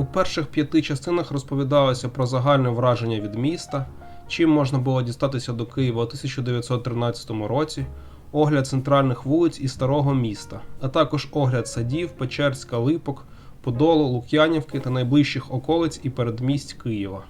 У перших п'яти частинах розповідалося про загальне враження від міста, чим можна було дістатися до Києва у 1913 році, огляд центральних вулиць і старого міста, а також огляд садів, Печерська, Липок, Подолу, Лук'янівки та найближчих околиць і передмість Києва.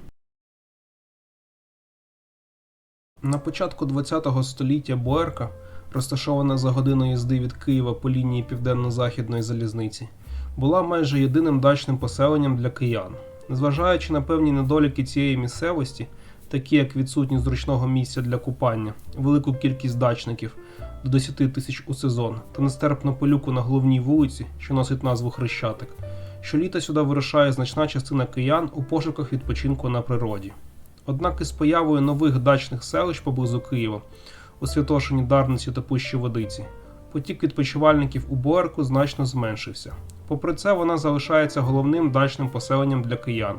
На початку ХХ століття Боярка, розташована за годину їзди від Києва по лінії Південно-Західної залізниці, була майже єдиним дачним поселенням для киян. Незважаючи на певні недоліки цієї місцевості, такі як відсутність зручного місця для купання, велику кількість дачників до 10 тисяч у сезон та нестерпну пилюку на головній вулиці, що носить назву Хрещатик, щоліта сюди вирушає значна частина киян у пошуках відпочинку на природі. Однак із появою нових дачних селищ поблизу Києва у Святошині, Дарниці та Пущі Водиці, потік відпочивальників у Боярку значно зменшився. Попри це, вона залишається головним дачним поселенням для киян,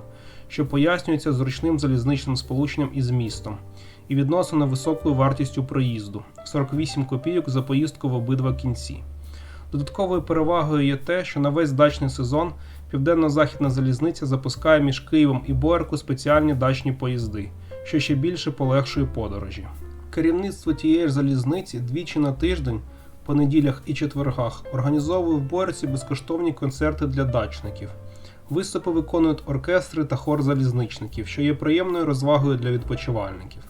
що пояснюється зручним залізничним сполученням із містом і відносно невисокою вартістю проїзду 48 копійок за поїздку в обидва кінці. Додатковою перевагою є те, що на весь дачний сезон Південно-Західна залізниця запускає між Києвом і Боярку спеціальні дачні поїзди, що ще більше полегшує подорожі. Керівництво тієї ж залізниці двічі на тиждень, по неділях і четвергах, організовує в Боярці безкоштовні концерти для дачників. Виступи виконують оркестри та хор залізничників, що є приємною розвагою для відпочивальників.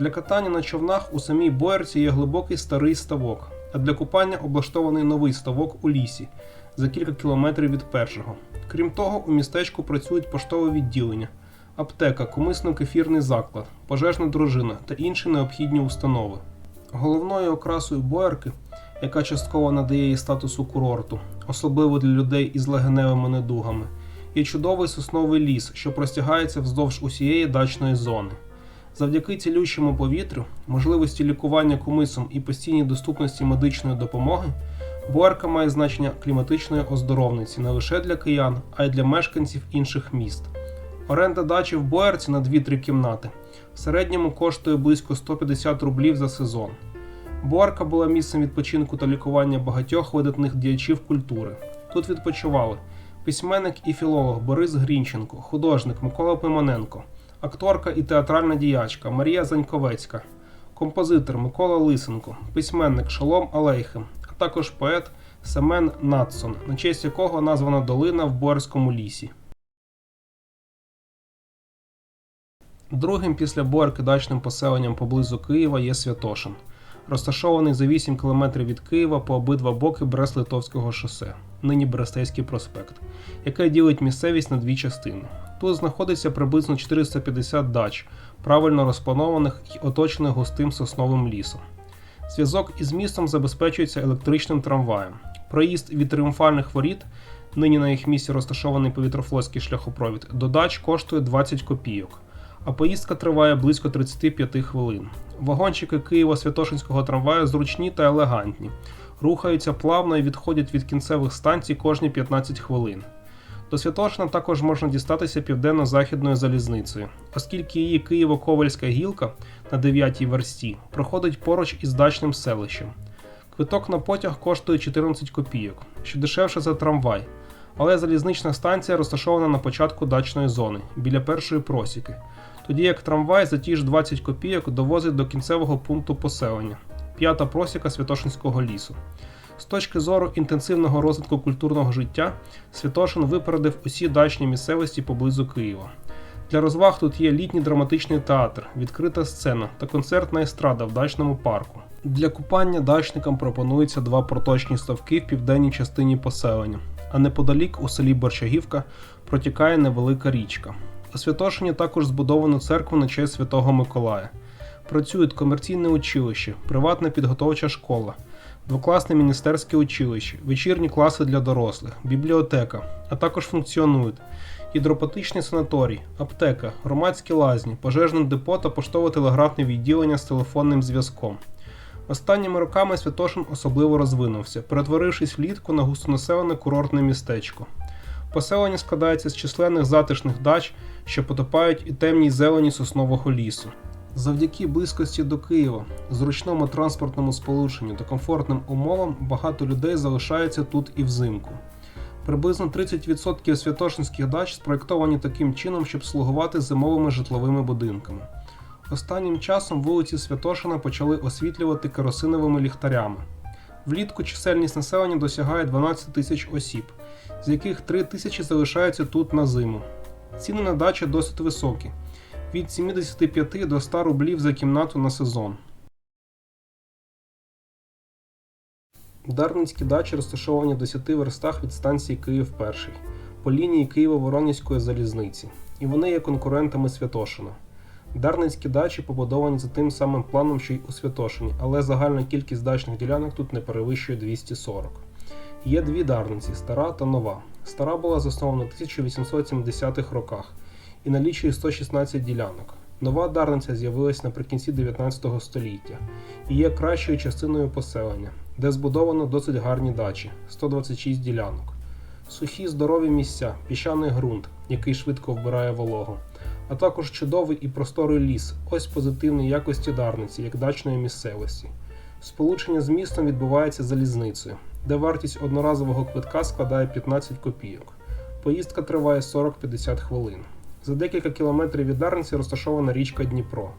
Для катання на човнах у самій Боярці є глибокий старий ставок, а для купання облаштований новий ставок у лісі за кілька кілометрів від першого. Крім того, у містечку працюють поштове відділення, аптека, комисно-кефірний заклад, пожежна дружина та інші необхідні установи. Головною окрасою Боярки, яка частково надає їй статусу курорту, особливо для людей із легеневими недугами, є чудовий сосновий ліс, що простягається вздовж усієї дачної зони. Завдяки цілющому повітрю, можливості лікування кумисом і постійній доступності медичної допомоги, Боярка має значення кліматичної оздоровниці не лише для киян, а й для мешканців інших міст. Оренда дачі в Боярці на 2-3 кімнати в середньому коштує близько 150 рублів за сезон. Боярка була місцем відпочинку та лікування багатьох видатних діячів культури. Тут відпочивали письменник і філолог Борис Грінченко, художник Микола Пимоненко, акторка і театральна діячка Марія Заньковецька, композитор Микола Лисенко, письменник Шолом Алейхим, а також поет Семен Надсон, на честь якого названа долина в Боярському лісі. Другим після Боярки дачним поселенням поблизу Києва є Святошин, розташований за 8 км від Києва по обидва боки Брест-Литовського шосе, нині Берестейський проспект, яке ділить місцевість на дві частини. Тут знаходиться приблизно 450 дач, правильно розпланованих і оточених густим сосновим лісом. Зв'язок із містом забезпечується електричним трамваєм. Проїзд від тріумфальних воріт, нині на їх місці розташований повітрофлотський шляхопровід, до дач коштує 20 копійок, а поїздка триває близько 35 хвилин. Вагончики Києво-Святошинського трамваю зручні та елегантні, рухаються плавно і відходять від кінцевих станцій кожні 15 хвилин. До Святошина також можна дістатися південно-західною залізницею, оскільки її Києво-Ковальська гілка на 9-й версті проходить поруч із дачним селищем. Квиток на потяг коштує 14 копійок, що дешевше за трамвай, але залізнична станція розташована на початку дачної зони, біля першої просіки, тоді як трамвай за ті ж 20 копійок довозить до кінцевого пункту поселення п'ята просіка Святошинського лісу. З точки зору інтенсивного розвитку культурного життя, Святошин випередив усі дачні місцевості поблизу Києва. Для розваг тут є літній драматичний театр, відкрита сцена та концертна естрада в дачному парку. Для купання дачникам пропонуються два проточні ставки в південній частині поселення, а неподалік у селі Борчагівка протікає невелика річка. У Святошині також збудовано церкву на честь Святого Миколая. Працюють комерційне училище, приватна підготовча школа, двокласне міністерське училище, вечірні класи для дорослих, бібліотека, а також функціонують гідропатичний санаторій, аптека, громадські лазні, пожежне депо та поштово-телеграфне відділення з телефонним зв'язком. Останніми роками Святошин особливо розвинувся, перетворившись влітку на густонаселене курортне містечко. Поселення складається з численних затишних дач, що потопають і темній зелені соснового лісу. Завдяки близькості до Києва, зручному транспортному сполученню та комфортним умовам багато людей залишається тут і взимку. Приблизно 30% святошинських дач спроєктовані таким чином, щоб слугувати зимовими житловими будинками. Останнім часом вулиці Святошина почали освітлювати керосиновими ліхтарями. Влітку чисельність населення досягає 12 тисяч осіб, з яких 3 тисячі залишаються тут на зиму. Ціни на дачі досить високі від 75 до 100 рублів за кімнату на сезон. Дарницькі дачі розташовані в 10 верстах від станції Київ Перший по лінії Києво-Воронезької залізниці, і вони є конкурентами Святошина. Дарницькі дачі побудовані за тим самим планом, що й у Святошині, але загальна кількість дачних ділянок тут не перевищує 240. Є дві дарниці стара та нова. Стара була заснована в 1870-х роках і налічує 116 ділянок. Нова дарниця з'явилась наприкінці 19 століття і є кращою частиною поселення, де збудовано досить гарні дачі 126 ділянок. Сухі здорові місця, піщаний ґрунт, який швидко вбирає вологу, а також чудовий і просторий ліс, ось позитивні якості дарниці, як дачної місцевості. Сполучення з містом відбувається залізницею, де вартість одноразового квитка складає 15 копійок. Поїздка триває 40-50 хвилин. За декілька кілометрів від Дарниці розташована річка Дніпро,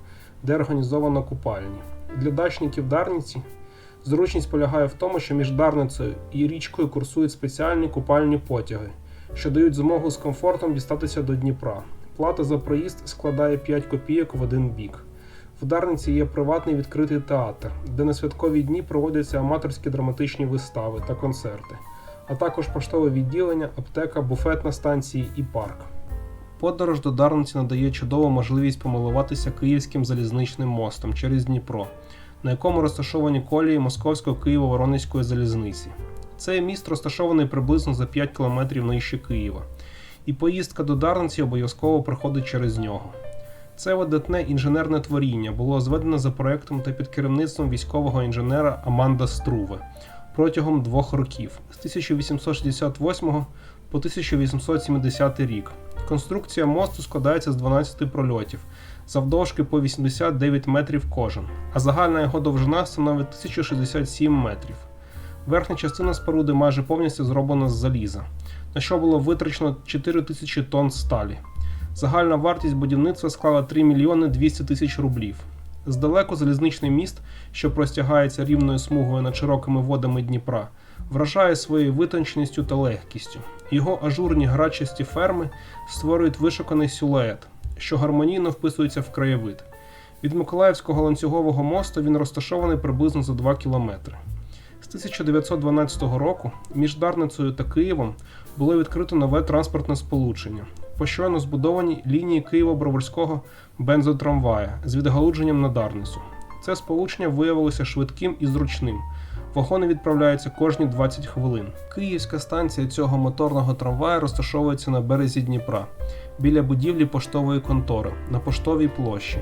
де організовано купальні. Для дачників Дарниці зручність полягає в тому, що між Дарницею і річкою курсують спеціальні купальні потяги, що дають змогу з комфортом дістатися до Дніпра. Плата за проїзд складає 5 копійок в один бік. В Дарниці є приватний відкритий театр, де на святкові дні проводяться аматорські драматичні вистави та концерти, а також поштове відділення, аптека, буфет на станції і парк. Подорож до Дарниці надає чудову можливість помилуватися Київським залізничним мостом через Дніпро, на якому розташовані колії Московського Києво-Воронезької залізниці. Цей міст розташований приблизно за 5 кілометрів нижче Києва, і поїздка до Дарниці обов'язково проходить через нього. Це видатне інженерне творіння було зведено за проектом та під керівництвом військового інженера Аманда Струве протягом двох років з 1868 по 1870 рік. Конструкція мосту складається з 12 прольотів, завдовжки по 89 метрів кожен, а загальна його довжина становить 1067 метрів. Верхня частина споруди майже повністю зроблена з заліза, на що було витрачено 4 тисячі тонн сталі. Загальна вартість будівництва склала 3 мільйони 200 тисяч рублів. Здалеку залізничний міст, що простягається рівною смугою над широкими водами Дніпра, вражає своєю витонченістю та легкістю. Його ажурні грачасті ферми створюють вишуканий силует, що гармонійно вписується в краєвид. Від Миколаївського ланцюгового мосту він розташований приблизно за 2 кілометри. З 1912 року між Дарницею та Києвом було відкрито нове транспортне сполучення по щойно збудованій лінії Києво-Броварського бензотрамвая з відгалудженням на Дарницю. Це сполучення виявилося швидким і зручним. Вагони відправляються кожні 20 хвилин. Київська станція цього моторного трамвая розташовується на березі Дніпра, біля будівлі поштової контори на поштовій площі.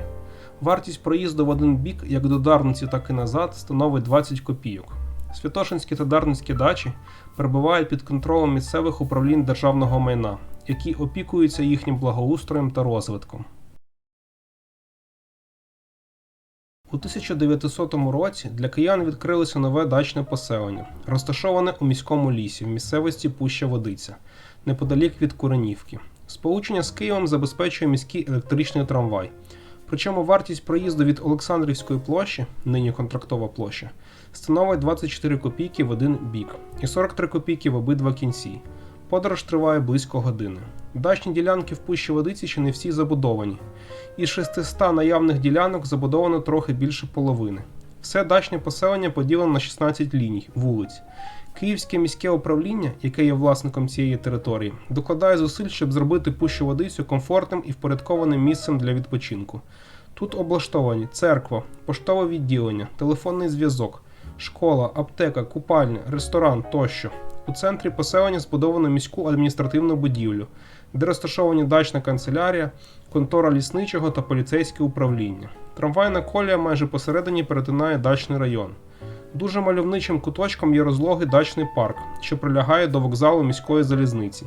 Вартість проїзду в один бік, як до Дарниці, так і назад, становить 20 копійок. Святошинські та Дарницькі дачі перебувають під контролем місцевих управлінь державного майна, які опікуються їхнім благоустроєм та розвитком. У 1900 році для киян відкрилося нове дачне поселення, розташоване у міському лісі в місцевості Пуща Водиця, неподалік від Куренівки. Сполучення з Києвом забезпечує міський електричний трамвай. Причому вартість проїзду від Олександрівської площі, нині контрактова площа, становить 24 копійки в один бік і 43 копійки в обидва кінці. Подорож триває близько години. Дачні ділянки в Пущі Водиці ще не всі забудовані. Із 600 наявних ділянок забудовано трохи більше половини. Все дачне поселення поділено на 16 ліній вулиць. Київське міське управління, яке є власником цієї території, докладає зусиль, щоб зробити Пущу Водицю комфортним і впорядкованим місцем для відпочинку. Тут облаштовані церква, поштове відділення, телефонний зв'язок, школа, аптека, купальня, ресторан тощо. У центрі поселення збудовано міську адміністративну будівлю, де розташовані дачна канцелярія, контора лісничого та поліцейське управління. Трамвайна колія майже посередині перетинає дачний район. Дуже мальовничим куточком є розлогий дачний парк, що прилягає до вокзалу міської залізниці.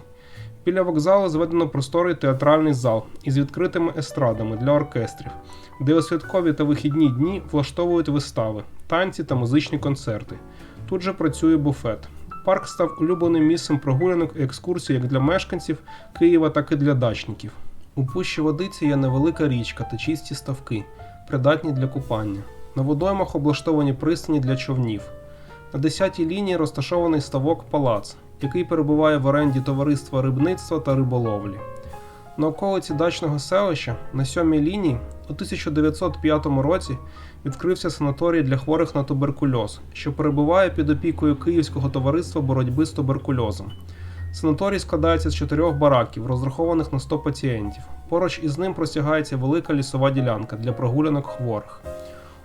Біля вокзалу зведено просторий театральний зал із відкритими естрадами для оркестрів, де у святкові та вихідні дні влаштовують вистави, танці та музичні концерти. Тут же працює буфет. Парк став улюбленим місцем прогулянок і екскурсій як для мешканців Києва, так і для дачників. У пущі водиці є невелика річка та чисті ставки, придатні для купання. На водоймах облаштовані пристані для човнів. На 10-й лінії розташований ставок Палац, який перебуває в оренді товариства рибництва та риболовлі. На околиці дачного селища на 7-й лінії у 1905 році відкрився санаторій для хворих на туберкульоз, що перебуває під опікою Київського товариства боротьби з туберкульозом. Санаторій складається з чотирьох бараків, розрахованих на 100 пацієнтів. Поруч із ним простягається велика лісова ділянка для прогулянок хворих.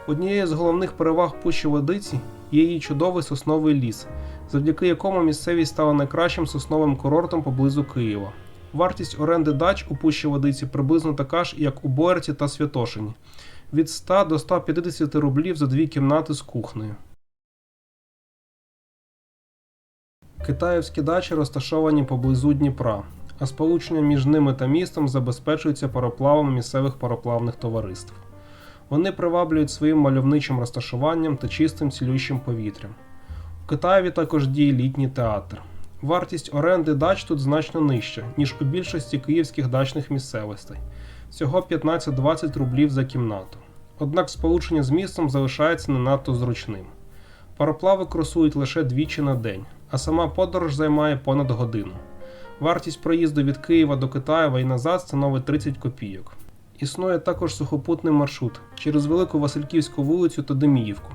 Однією з головних переваг Пущі Водиці є її чудовий сосновий ліс, завдяки якому місцевість стала найкращим сосновим курортом поблизу Києва. Вартість оренди дач у Пущі Водиці приблизно така ж, як у Боярці та Святошині від 100 до 150 рублів за дві кімнати з кухнею. Китаївські дачі розташовані поблизу Дніпра, а сполучення між ними та містом забезпечується пароплавом місцевих пароплавних товариств. Вони приваблюють своїм мальовничим розташуванням та чистим цілющим повітрям. У Китаєві також діє літній театр. Вартість оренди дач тут значно нижча, ніж у більшості київських дачних місцевостей всього 15-20 рублів за кімнату. Однак сполучення з містом залишається не надто зручним. Пароплави курсують лише двічі на день, а сама подорож займає понад годину. Вартість проїзду від Києва до Китаєва і назад становить 30 копійок. Існує також сухопутний маршрут через Велику Васильківську вулицю та Деміївку,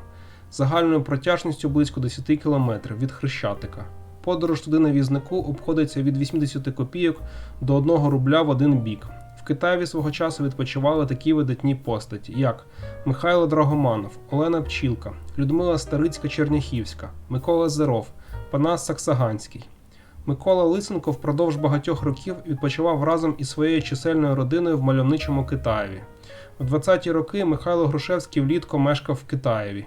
загальною протяжністю близько 10 км від Хрещатика. Подорож туди на візнику обходиться від 80 копійок до 1 рубля в один бік. В Китаєві свого часу відпочивали такі видатні постаті, як Михайло Драгоманов, Олена Пчілка, Людмила Старицька Черняхівська, Микола Зеров, Панас Саксаганський. Микола Лисенко впродовж багатьох років відпочивав разом із своєю чисельною родиною в мальовничому Китаєві. У 20-ті роки Михайло Грушевський влітку мешкав в Китаєві.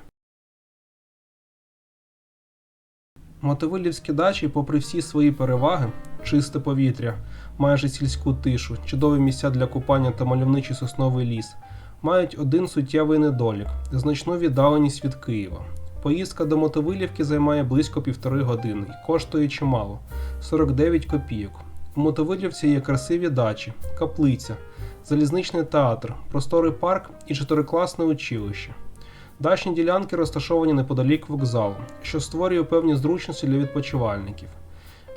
Мотовилівські дачі, попри всі свої переваги, чисте повітря, майже сільську тишу, чудові місця для купання та мальовничий сосновий ліс, мають один суттєвий недолік значну віддаленість від Києва. Поїздка до Мотовилівки займає близько півтори години і коштує чимало 49 копійок. У Мотовилівці є красиві дачі, каплиця, залізничний театр, просторий парк і чотирикласне училище. Дачні ділянки розташовані неподалік вокзалу, що створює певні зручності для відпочивальників.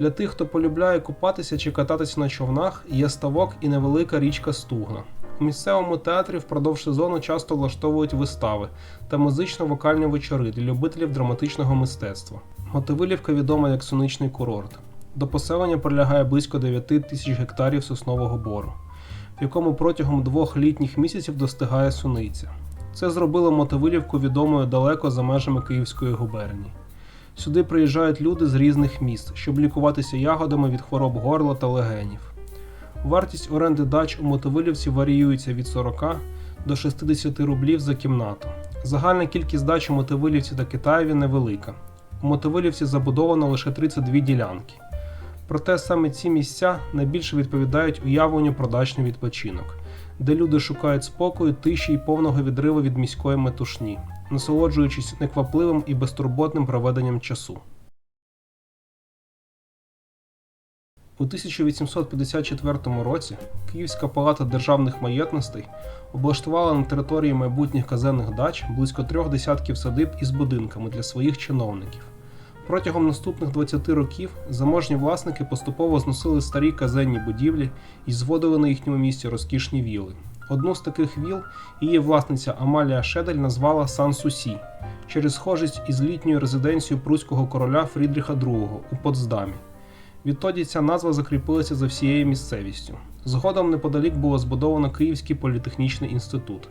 Для тих, хто полюбляє купатися чи кататися на човнах, є ставок і невелика річка Стугна. У місцевому театрі впродовж сезону часто влаштовують вистави та музично-вокальні вечори для любителів драматичного мистецтва. Мотовилівка відома як сонячний курорт. До поселення прилягає близько 9 тисяч гектарів соснового бору, в якому протягом двох літніх місяців достигає суниця. Це зробило Мотовилівку відомою далеко за межами Київської губернії. Сюди приїжджають люди з різних міст, щоб лікуватися ягодами від хвороб горла та легенів. Вартість оренди дач у Мотовилівці варіюється від 40 до 60 рублів за кімнату. Загальна кількість дач у Мотовилівці та Китаєві невелика. У Мотовилівці забудовано лише 32 ділянки. Проте саме ці місця найбільше відповідають уявленню про дачний відпочинок, де люди шукають спокою, тиші і повного відриву від міської метушні, насолоджуючись неквапливим і безтурботним проведенням часу. У 1854 році Київська палата державних маєтностей облаштувала на території майбутніх казенних дач близько трьох десятків садиб із будинками для своїх чиновників. Протягом наступних 20 років заможні власники поступово зносили старі казенні будівлі і зводили на їхньому місці розкішні віли. Одну з таких віл її власниця Амалія Шедель назвала Сан Сусі через схожість із літньою резиденцією пруського короля Фрідріха II у Потсдамі. Відтоді ця назва закріпилася за всією місцевістю. Згодом неподалік було збудовано Київський політехнічний інститут.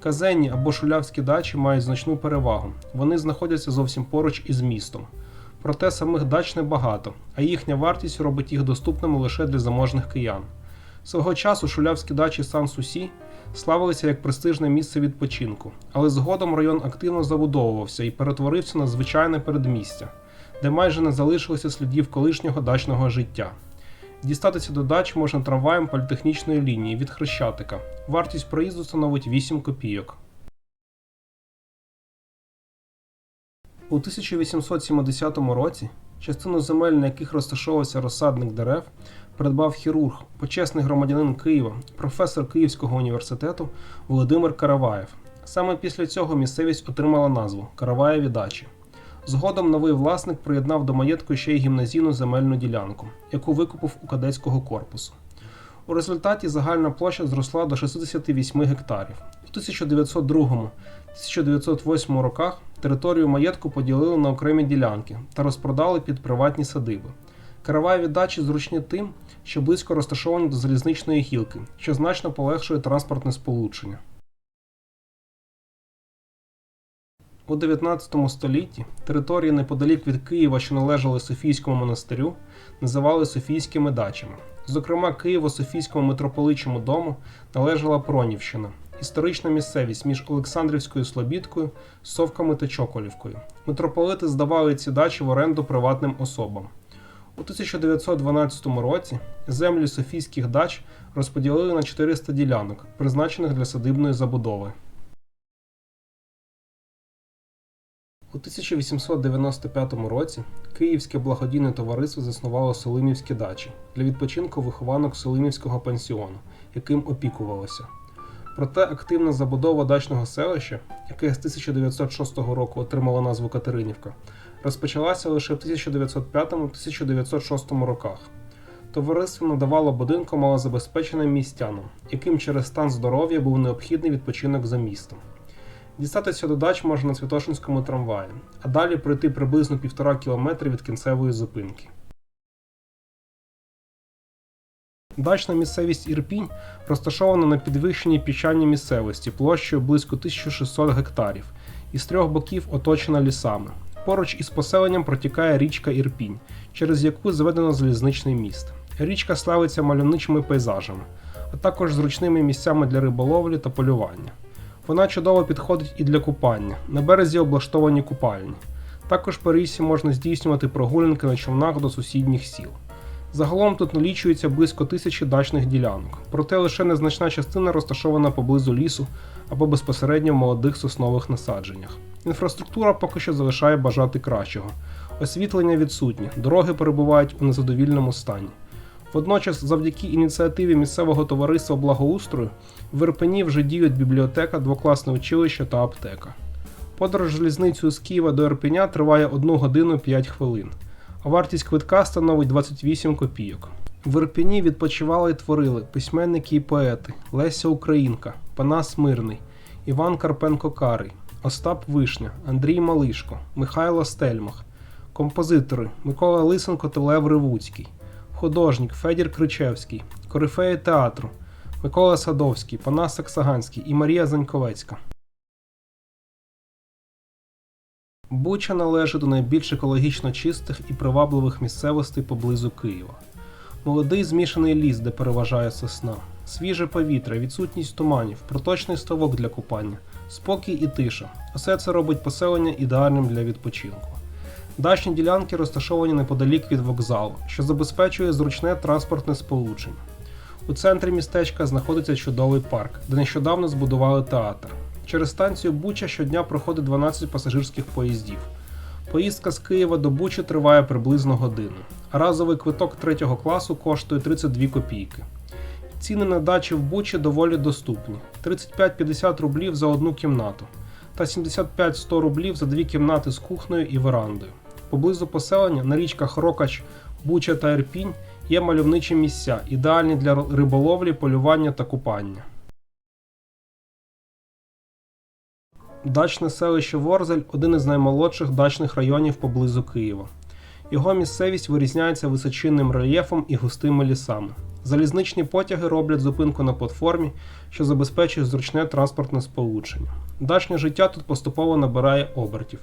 Казенні або шулявські дачі мають значну перевагу. Вони знаходяться зовсім поруч із містом. Проте самих дач небагато, а їхня вартість робить їх доступними лише для заможних киян. Свого часу шулявські дачі Сан Сусі славилися як престижне місце відпочинку, але згодом район активно забудовувався і перетворився на звичайне передмістя, де майже не залишилося слідів колишнього дачного життя. Дістатися до дач можна трамваєм політехнічної лінії від Хрещатика. Вартість проїзду становить 8 копійок. У 1870 році Частину земель, на яких розташовувався розсадник дерев, придбав хірург, почесний громадянин Києва, професор Київського університету Володимир Караваєв. Саме після цього місцевість отримала назву Караваєві дачі. Згодом новий власник приєднав до маєтку ще й гімназійну земельну ділянку, яку викупив у кадетського корпусу. У результаті загальна площа зросла до 68 гектарів. У 1902-1908 роках територію маєтку поділили на окремі ділянки та розпродали під приватні садиби. Караваєві дачі зручні тим, що близько розташовані до залізничної гілки, що значно полегшує транспортне сполучення. У 19 столітті території неподалік від Києва, що належали Софійському монастирю, називали Софійськими дачами. Зокрема, Києво-Софійському митрополичому дому належала Пронівщина, історична місцевість між Олександрівською Слобідкою, Совками та Чоколівкою. Митрополити здавали ці дачі в оренду приватним особам. У 1912 році землі Софійських дач розподілили на 400 ділянок, призначених для садибної забудови. У 1895 році Київське благодійне товариство заснувало Солимівські дачі для відпочинку вихованок Солимівського пансіону, яким опікувалося. Проте активна забудова дачного селища, яке з 1906 року отримало назву Катеринівка, розпочалася лише в 1905-1906 роках. Товариство надавало будинку малозабезпеченим містянам, яким через стан здоров'я був необхідний відпочинок за містом. Дістатися до дач можна на Святошинському трамваї, а далі пройти приблизно півтора кілометри від кінцевої зупинки. Дачна місцевість Ірпінь розташована на підвищеній піщаній місцевості площею близько 1600 гектарів і з трьох боків оточена лісами. Поруч із поселенням протікає річка Ірпінь, через яку зведено залізничний міст. Річка славиться мальовничими пейзажами, а також зручними місцями для риболовлі та полювання. Вона чудово підходить і для купання. На березі облаштовані купальні. Також по річці можна здійснювати прогулянки на човнах до сусідніх сіл. Загалом тут налічується близько тисячі дачних ділянок, проте лише незначна частина розташована поблизу лісу або безпосередньо в молодих соснових насадженнях. Інфраструктура поки що залишає бажати кращого. Освітлення відсутнє, дороги перебувають у незадовільному стані. Водночас, завдяки ініціативі місцевого товариства благоустрою, в Ірпені вже діють бібліотека, двокласне училище та аптека. Подорож залізницею з Києва до Ірпеня триває 1 годину 5 хвилин, вартість квитка становить 28 копійок. В Ірпені відпочивали і творили письменники і поети Леся Українка, Панас Мирний, Іван Карпенко Карий, Остап Вишня, Андрій Малишко, Михайло Стельмах, композитори Микола Лисенко та Лев Ревуцький, художник Федір Кричевський, корифеї театру Микола Садовський, Панас Саксаганський і Марія Заньковецька. Буча належить до найбільш екологічно чистих і привабливих місцевостей поблизу Києва. Молодий змішаний ліс, де переважає сосна, свіже повітря, відсутність туманів, проточний ставок для купання, спокій і тиша. Усе це робить поселення ідеальним для відпочинку. Дачні ділянки розташовані неподалік від вокзалу, що забезпечує зручне транспортне сполучення. У центрі містечка знаходиться чудовий парк, де нещодавно збудували театр. Через станцію Буча щодня проходить 12 пасажирських поїздів. Поїздка з Києва до Бучі триває приблизно годину, разовий квиток третього класу коштує 32 копійки. Ціни на дачі в Бучі доволі доступні: 35-50 рублів за одну кімнату та 75-100 рублів за дві кімнати з кухнею і верандою. Поблизу поселення на річках Рокач, Буча та Ірпінь є мальовничі місця, ідеальні для риболовлі, полювання та купання. Дачне селище Ворзель один із наймолодших дачних районів поблизу Києва. Його місцевість вирізняється височинним рельєфом і густими лісами. Залізничні потяги роблять зупинку на платформі, що забезпечує зручне транспортне сполучення. Дачне життя тут поступово набирає обертів,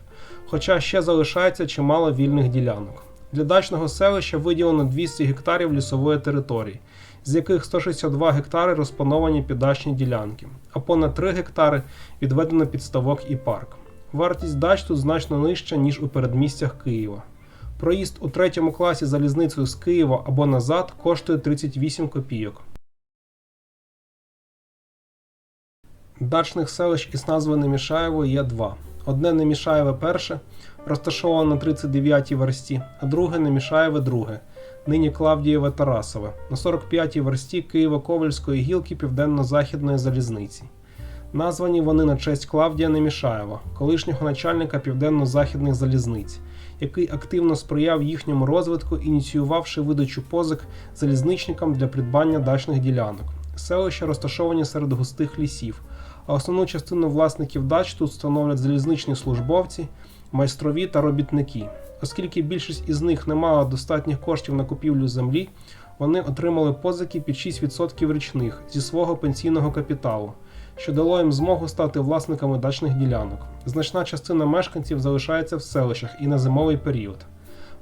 хоча ще залишається чимало вільних ділянок. Для дачного селища виділено 200 гектарів лісової території, з яких 162 гектари розплановані під дачні ділянки, а понад 3 гектари відведено під ставок і парк. Вартість дач тут значно нижча, ніж у передмістях Києва. Проїзд у третьому класі залізницею з Києва або назад коштує 38 копійок. Дачних селищ із назви Немішаєво є два. Одне Немішаєве перше розташоване на 39-й версті, а друге Немішаєве друге, нині Клавдієве Тарасове, на 45-й версті Києво-Ковальської гілки Південно-Західної залізниці. Названі вони на честь Клавдія Немішаєва, колишнього начальника Південно-Західних залізниць, який активно сприяв їхньому розвитку, ініціювавши видачу позик залізничникам для придбання дачних ділянок. Селища розташовані серед густих лісів, а основну частину власників дач тут становлять залізничні службовці, майстрові та робітники. Оскільки більшість із них не мала достатніх коштів на купівлю землі, вони отримали позики під 6% річних зі свого пенсійного капіталу, що дало їм змогу стати власниками дачних ділянок. Значна частина мешканців залишається в селищах і на зимовий період.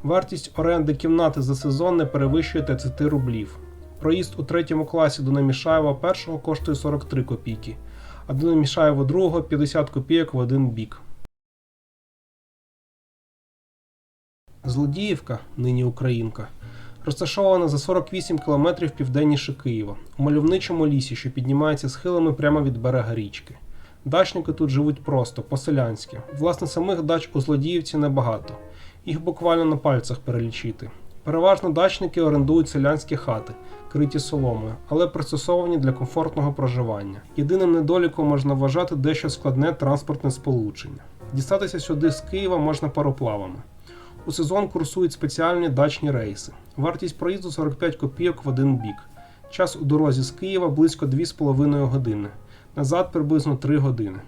Вартість оренди кімнати за сезон не перевищує 30 рублів. Проїзд у третьому класі до Немішаєва першого коштує 43 копійки, а до Немішаєва другого 50 копійок в один бік. Злодіївка, нині Українка, розташована за 48 кілометрів південніше Києва, у мальовничому лісі, що піднімається схилами прямо від берега річки. Дачники тут живуть просто, по-селянськи. Власне, самих дач у Злодіївці небагато, їх буквально на пальцях перелічити. Переважно дачники орендують селянські хати, криті соломою, але пристосовані для комфортного проживання. Єдиним недоліком можна вважати дещо складне транспортне сполучення. Дістатися сюди з Києва можна пароплавами. У сезон курсують спеціальні дачні рейси. Вартість проїзду 45 копійок в один бік. Час у дорозі з Києва близько 2,5 години. Назад приблизно 3 години.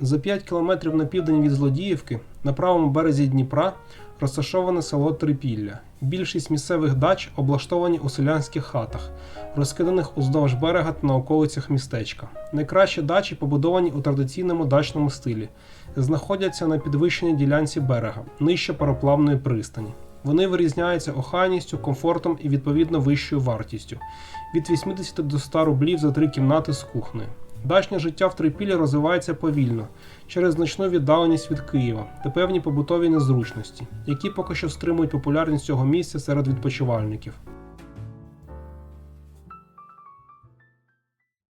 За 5 кілометрів на південь від Злодіївки, на правому березі Дніпра, розташоване село Трипілля. Більшість місцевих дач облаштовані у селянських хатах, розкиданих уздовж берега та на околицях містечка. Найкращі дачі побудовані у традиційному дачному стилі, знаходяться на підвищеній ділянці берега, нижче пароплавної пристані. Вони вирізняються охайністю, комфортом і відповідно вищою вартістю від 80 до 100 рублів за три кімнати з кухнею. Дачне життя в Трипілі розвивається повільно через значну віддаленість від Києва та певні побутові незручності, які поки що стримують популярність цього місця серед відпочивальників.